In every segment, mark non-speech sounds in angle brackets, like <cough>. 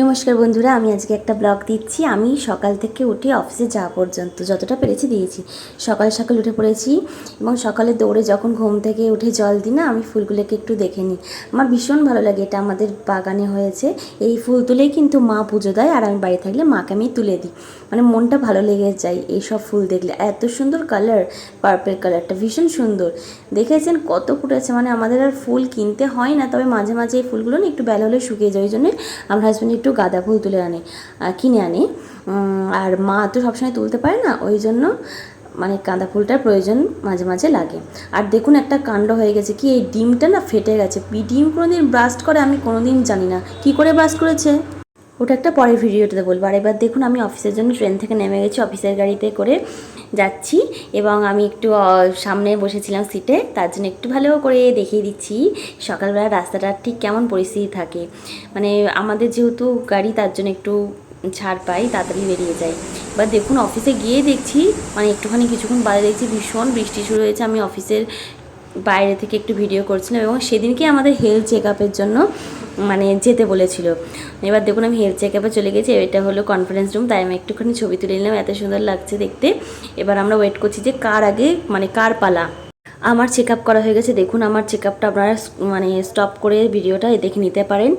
নমস্কার বন্ধুরা, আমি আজকে একটা ব্লগ দিচ্ছি। আমি সকাল থেকে উঠে অফিসে যাওয়া পর্যন্ত যতটা পেরেছি দিয়েছি। সকাল সকাল উঠে পড়েছি এবং সকালে দৌড়ে যখন ঘুম থেকে উঠে জল দিই না, আমি ফুলগুলোকে একটু দেখে নিই। আমার ভীষণ ভালো লাগে, এটা আমাদের বাগানে হয়েছে। এই ফুল তুলেই কিন্তু মা পুজো দেয় আর আমি বাড়ি থাকলে মাকে আমি তুলে দিই। মানে মনটা ভালো লেগে যায় এইসব ফুল দেখলে। এত সুন্দর কালার, পার্পেল কালারটা ভীষণ সুন্দর। দেখেছেন কত ফুটেছে মানে আমাদের আর ফুল কিনতে হয় না, তবে মাঝে মাঝে এই ফুলগুলো না একটু বেলা হলে শুকিয়ে যায়। ওই জন্য আমার হাজব্যান্ড একটু গাঁদা ফুল তুলে আনে কিনে আনে। আর মা তো সবসময় তুলতে পারে না, ওই জন্য মানে গাঁদা ফুলটার প্রয়োজন মাঝে মাঝে লাগে। আর দেখুন একটা কাণ্ড হয়ে গেছে, কি এই ডিমটা না ফেটে গেছে। ডিম কোনোদিন ব্রাস্ট করে আমি কোনোদিন জানি না। কি করে ব্রাস্ট করেছে? ওটা একটা পরের ভিডিওটাতে বলব। আর এবার দেখুন, আমি অফিসের জন্য ট্রেন থেকে নেমে গেছি, অফিসের গাড়িতে করে যাচ্ছি এবং আমি একটু সামনে বসেছিলাম সিটে তার জন্য একটু ভালো করে দেখিয়ে দিচ্ছি। সকালবেলা রাস্তাটা ঠিক কেমন পরিস্থিতি থাকে। মানে আমাদের যেহেতু গাড়ি, তার জন্য একটু ছাড় পাই, তাড়াতাড়ি বেরিয়ে যায় এবার দেখুন, অফিসে গিয়ে দেখছি মানে একটুখানি কিছুক্ষণ বাদে দেখছি ভীষণ বৃষ্টি শুরু হয়েছে। আমি অফিসের বাইরে থেকে একটু ভিডিও করছিলাম এবং সেদিনকে আমাদের হেলথ চেক আপের জন্য মানে যেতে বলেছিল। এবার দেখুন আমি হেলথ চেক আপে চলে গেছি, এটা হলো কনফারেন্স রুম তাই আমি একটুখানি ছবি তুলে নিলাম, এত সুন্দর লাগছে দেখতে। এবার আমরা ওয়েট করছি যে কার আগে মানে কার পালা। আমার চেক আপ করা হয়ে গেছে। দেখুন, আমার চেক আপটা আপনারা মানে স্টপ করে ভিডিওটা দেখে নিতে পারেন।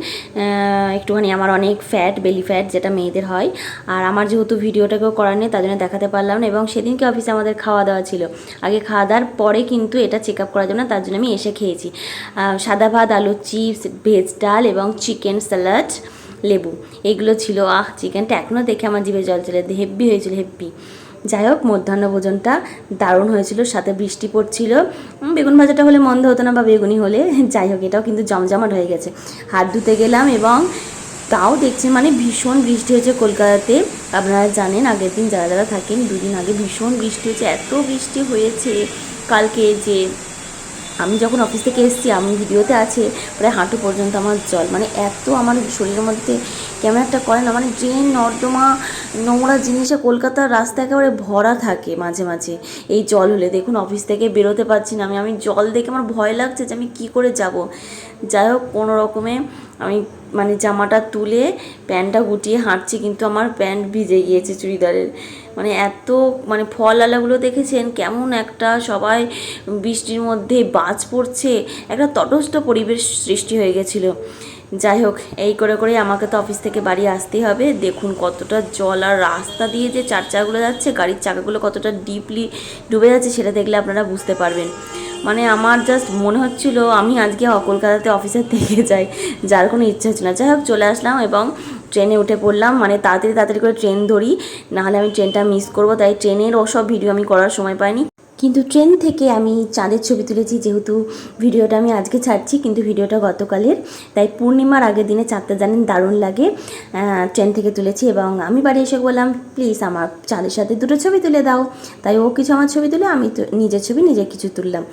একটুখানি আমার অনেক ফ্যাট বেলি ফ্যাট যেটা মেয়েদের হয়। আর আমার যেহেতু ভিডিওটাকেও করার নেই, তার জন্য দেখাতে পারলাম না। এবং সেদিনকে অফিসে আমাদের খাওয়া দাওয়া ছিল। আগে খাওয়া দাওয়ার পরে কিন্তু এটা চেক আপ করার জন্য তার জন্য আমি এসে খেয়েছি। সাদা ভাত, আলু চিপস ভেজ ডাল এবং চিকেন স্যালাড লেবু। এগুলো ছিল। আহ চিকেনটা এখনও দেখে আমার জিভে জল চলে হেব্বি হয়েছিল হেব্বি যাই হোক, মধ্যাহ্ন ভোজনটা দারুণ হয়েছিল, সাথে বৃষ্টি পড়ছিল। বেগুন ভাজাটা হলে মন্দ হতো না বা বেগুনি হলে, <laughs> যাই হোক, এটাও কিন্তু জমজমাট হয়ে গেছে। হাত ধুতে গেলাম এবং তাও দেখছি মানে ভীষণ বৃষ্টি হয়েছে কলকাতাতে। আপনারা জানেন, আগের দিন যারা যারা থাকেন, দুদিন আগে ভীষণ বৃষ্টি হয়েছে, এত বৃষ্টি হয়েছে কালকে যে আমি যখন অফিস থেকে এসেছি আমি ভিডিওতে আছে, প্রায় হাঁটু পর্যন্ত আমার জল মানে এত আমার শরীরের মধ্যে কেমন একটা করে না মানে ড্রেন, নর্দমা নোংরা জিনিসে কলকাতার রাস্তা একেবারে ভরা থাকে মাঝে মাঝে। এই জল হলে দেখুন অফিস থেকে বেরোতে পারছি না। আমি আমি জল দেখে আমার ভয় লাগছে যে আমি কী করে যাব। যাই হোক, কোনো রকমে আমি মানে জামাটা তুলে প্যান্টটা গুটিয়ে হাঁটছি কিন্তু আমার প্যান্ট ভিজে গিয়েছে চুড়িদারের। মানে এত মানে ফল আলাগুলো দেখেছেন? কেমন একটা সবাই বৃষ্টির মধ্যে বাজ পড়ছে। একটা তটস্থ পরিবেশ সৃষ্টি হয়ে গেছিল। যাই হোক, এই করে করে আমাকে তো অফিস থেকে বাড়ি আসতেই হবে। দেখুন কতটা জল আর রাস্তা দিয়ে যে চার চাকাগুলো যাচ্ছে, গাড়ির চাকাগুলো কতটা ডিপলি ডুবে যাচ্ছে সেটা দেখলে আপনারা বুঝতে পারবেন। মানে আমার জাস্ট মনে হচ্ছিল আমি আজকে কলকাতাতে অফিসের থেকে যাই, যার কোনো ইচ্ছা হচ্ছে না। যাই হোক, চলে আসলাম এবং ট্রেনে উঠে পড়লাম। মানে তাড়াতাড়ি তাড়াতাড়ি করে ট্রেন ধরি, নাহলে আমি ট্রেনটা মিস করব। তাই ট্রেনের ওসব ভিডিও আমি করার সময় পাইনি। কিন্তু ট্রেন থেকে আমি চাঁদের ছবি তুলেছি, যেহেতু ভিডিওটা আমি আজকে ছাড়ছি, কিন্তু ভিডিওটা গতকালের। তাই পূর্ণিমার আগের দিনে চাঁদটা জানেন দারুণ লাগে ট্রেন থেকে তুলেছি এবং আমি বাড়ি এসে বললাম প্লিজ আমার চাঁদের সাথে দুটো ছবি তুলে দাও। তাই ও কিছু আমার ছবি তুলে, আমি নিজের ছবি নিজে কিছু তুললাম।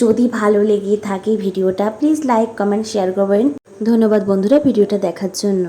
যদি ভালো লেগে থাকে ভিডিওটা প্লিজ লাইক কমেন্ট শেয়ার করবেন। ধন্যবাদ বন্ধুরা ভিডিওটা দেখার জন্য।